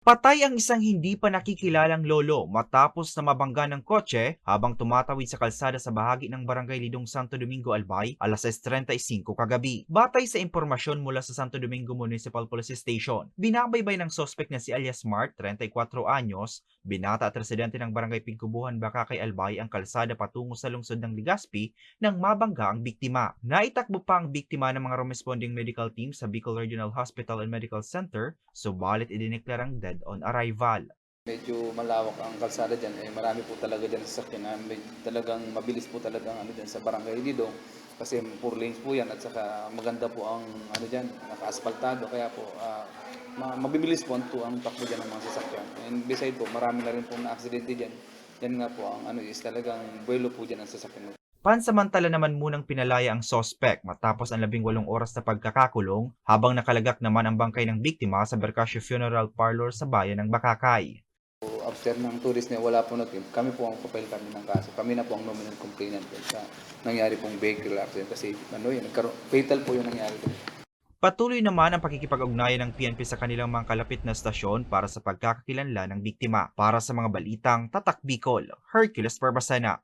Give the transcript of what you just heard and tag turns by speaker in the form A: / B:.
A: Patay ang isang hindi pa nakikilalang lolo matapos na mabangga ng kotse habang tumatawid sa kalsada sa bahagi ng Barangay Lidong Santo Domingo Albay alas 6.35 kagabi. Batay sa impormasyon mula sa Santo Domingo Municipal Police Station, binabaybay ng sospek na si alias Mart, 34 anyos, binata at residente ng Barangay Pigkubuhan, Bakakay Albay ang kalsada patungo sa lungsod ng Legazpi nang mabangga ang biktima. Naitakbo pa ang biktima ng mga responding medical team sa Bicol Regional Hospital and Medical Center, subalit idineklarang dead on arrival.
B: Medyo malawak ang kalsada dyan. Eh, marami po talaga dyan sa sakyan. na med- talagang mabilis po talaga ang ano dyan sa barangay Lidong. Kasi four lanes po yan at saka maganda po ang ano dyan, naka-asfaltado. Kaya po ah, ma- mabibilis po ang, ang takbo dyan ng mga sasakyan. And beside po, marami na rin po na aksidente dyan. Yan nga po ang ano is talagang buwelo po dyan ang sasakyan.
A: Pansamantala naman munang pinalaya ang sospek matapos ang labing walong oras na pagkakakulong habang nakalagak naman ang bangkay ng biktima sa Berkasyo Funeral Parlor sa bayan ng Bakakay.
B: So, after ng tourist na wala po natin, kami po ang papel kami ng kaso. Kami na po ang nominal complainant sa nangyari pong vehicle accident. Kasi ano yun, nagkaroon, fatal po yung nangyari.
A: Patuloy naman ang pakikipag-ugnayan ng PNP sa kanilang mga kalapit na stasyon para sa pagkakakilanlan ng biktima. Para sa mga balitang Tatak Bicol, Hercules Barbasana.